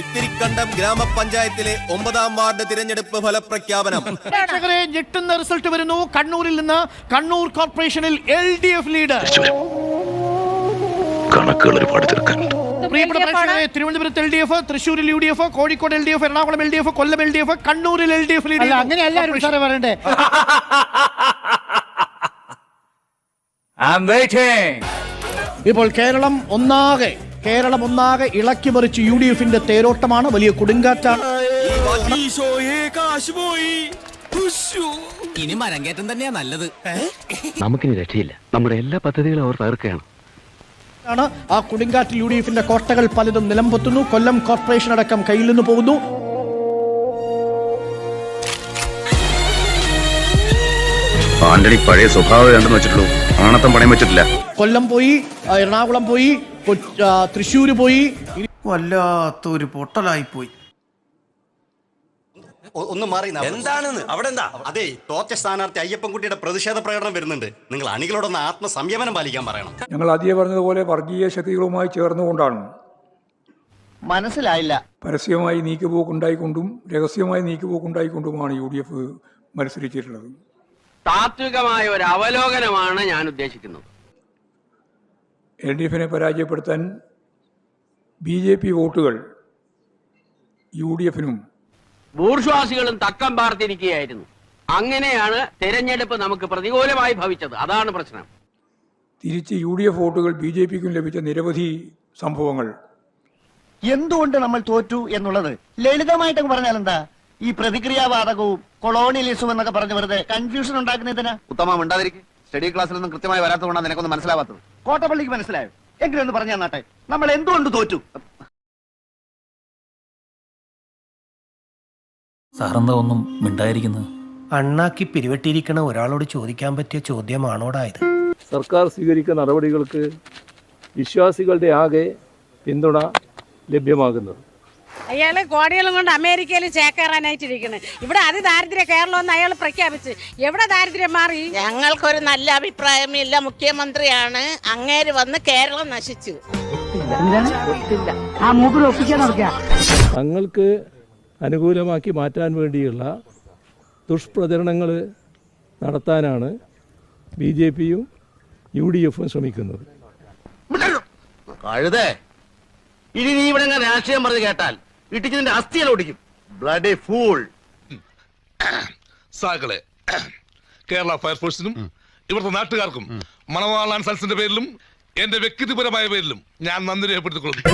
ഇത്തിരിക്കണ്ടം ഗ്രാമപഞ്ചായത്തിലെ ഒമ്പതാം വാർഡ് തിരഞ്ഞെടുപ്പ് ഫലപ്രഖ്യാപനം. പ്രേക്ഷകരെ ഞെട്ടുന്ന റിസൾട്ട് വരുന്നു. കണ്ണൂരിൽ നിന്ന് കണ്ണൂർ കോർപ്പറേഷനിൽ എൽ ഡി എഫ് ലീഡർ. കണക്കുകൾ ഒരുപാട് തീർക്കാനുണ്ട് പ്രിയപ്പെട്ട പ്രേക്ഷകരെ തിരുവനന്തപുരത്ത് എൽ ഡി എഫ് തൃശ്ശൂരിൽ U D F Kozhikode L D F Ernakulam L D F Kollam L D F കണ്ണൂരിൽ എൽ ഡി എഫ് ലീഡർ. അല്ല അങ്ങനെ എല്ലാവരും സാറേ പറയണ്ടേ? ഇപ്പോൾ കേരളം ഒന്നാകെ കേരളം ഒന്നാകെ ഇളക്കി മറിച്ച് യു ഡി എഫിന്റെ തേരോട്ടമാണ്. വലിയ കൊടുങ്കാറ്റാണ്. ഇനി മരങ്കേറ്റം തന്നെയാ നല്ലത്. നമുക്കിനി രക്ഷയില്ല. നമ്മുടെ എല്ലാ പദ്ധതികളും അവർ തകർക്കുകയാണ്. ആണ്. ആ കൊടുങ്കാറ്റിൽ യു ഡി എഫിന്റെ കോട്ടകൾ പലതും നിലംപൊത്തുന്നു. കൊല്ലം കോർപ്പറേഷൻ അടക്കം കയ്യിൽ നിന്ന് പോകുന്നു. ആന്റണി പഴയ സ്വഭാവം വെച്ചിട്ടുള്ളൂ. ആണത്തം പണയം വെച്ചിട്ടില്ല. കൊല്ലം പോയി എറണാകുളം പോയി തൃശ്ശൂര് പോയി. വല്ലാത്തൊരു പൊട്ടലായി പോയി ഒന്നും മാറി എന്താണെന്ന്? അവിടെ എന്താ? അതെ തോറ്റ സ്ഥാനാർത്ഥി അയ്യപ്പൻകുട്ടിയുടെ പ്രതിഷേധ പ്രകടനം വരുന്നുണ്ട്. നിങ്ങൾ അണികളോടൊന്ന് ആത്മസംയമനം പാലിക്കാൻ പറയണം. ഞങ്ങൾ ആദ്യം പറഞ്ഞതുപോലെ വർഗീയ ശക്തികളുമായി ചേർന്നുകൊണ്ടാണ്. മനസ്സിലായില്ല. പരസ്യമായി നീക്കുപോക്കുണ്ടായിക്കൊണ്ടും രഹസ്യമായി നീക്കുപോക്കുണ്ടായിക്കൊണ്ടുമാണ് യു ഡി എഫ് മത്സരിച്ചിട്ടുള്ളത്. താത്വികമായ ഒരു അവലോകനമാണ് ഞാൻ ഉദ്ദേശിക്കുന്നത്. എൽ ഡി എഫിനെ പരാജയപ്പെടുത്താൻ ബി ജെ പി വോട്ടുകൾ യു ഡി എഫിനും. ബൂർഷ്വാസികളും തക്കം പാർത്തിരിക്കുകയായിരുന്നു. അങ്ങനെയാണ് തെരഞ്ഞെടുപ്പ് നമുക്ക് പ്രതികൂലമായി ഭവിച്ചത്. അതാണ് പ്രശ്നം. തിരിച്ച് യു ഡി എഫ് വോട്ടുകൾ ബി ജെ പിക്കും ലഭിച്ച നിരവധി സംഭവങ്ങൾ. എന്തുകൊണ്ട് നമ്മൾ തോറ്റു എന്നുള്ളത്? ലളിതമായിട്ട് പറഞ്ഞാൽ എന്താ? ഈ പ്രതിക്രിയാവാദകവും കൊളോണിയലിസവും എന്നൊക്കെ പറഞ്ഞു വെറുതെ കൺഫ്യൂഷൻ ഉണ്ടാക്കുന്നതിന് ഉത്തമ ഉണ്ടാതിരിക്കും സ്റ്റഡി ക്ലാസ്സിലൊന്നും കൃത്യമായി വരാത്തതുകൊണ്ടാണ് നിനക്കൊന്നും മനസ്സിലാവാത്തത്. കോട്ടപ്പള്ളിക്ക് മനസ്സിലായോ? എങ്കിലും ഒന്ന് പറഞ്ഞു തന്നാട്ടെ. നമ്മൾ എന്തുകൊണ്ട് തോറ്റു? സാറെന്താ ഒന്നും മിണ്ടായിരിക്കുന്നത്? അണ്ണാക്കി പിരിവെട്ടിയിരിക്കണ ഒരാളോട് ചോദിക്കാൻ പറ്റിയ ചോദ്യമാണോടായത്? സർക്കാർ സ്വീകരിക്കുന്ന നടപടികൾക്ക് വിശ്വാസികളുടെ ആകെ പിന്തുണ ലഭ്യമാകുന്നത്. അയാൾ കോടികളും കൊണ്ട് അമേരിക്കയിൽ ചേക്കേറാനായിട്ടിരിക്കണ്. ഇവിടെ അതിദാരിദ്ര്യ കേരളം എന്ന് അയാൾ പ്രഖ്യാപിച്ച്. എവിടെ ദാരിദ്ര്യം മാറി? ഞങ്ങൾക്കൊരു നല്ല അഭിപ്രായമില്ല മുഖ്യമന്ത്രിയാണ്. അങ്ങേര് വന്ന് കേരളം നശിച്ചു. തങ്ങൾക്ക് അനുകൂലമാക്കി മാറ്റാൻ വേണ്ടിയുള്ള ദുഷ്പ്രചരണങ്ങൾ നടത്താനാണ് ബി ജെ പിയും യു ഡി എഫും ശ്രമിക്കുന്നത്. ഇനി നീ ഇവിടെ രാഷ്ട്രീയം പറഞ്ഞ് കേട്ടാൽ ഇട്ടിച്ച് നിന്റെ അസ്ഥിയിൽ ഓടിക്കും ബ്ലഡി ഫൂൾ സാഗളെ കേരള ഫയർഫോഴ്സിനും ഇവിടുത്തെ നാട്ടുകാർക്കും മണവാളാൻ സൽസിന്റെ പേരിലും എന്റെ വ്യക്തിപരമായ പേരിലും ഞാൻ നന്ദി രേഖപ്പെടുത്തിക്കൊള്ളുന്നു.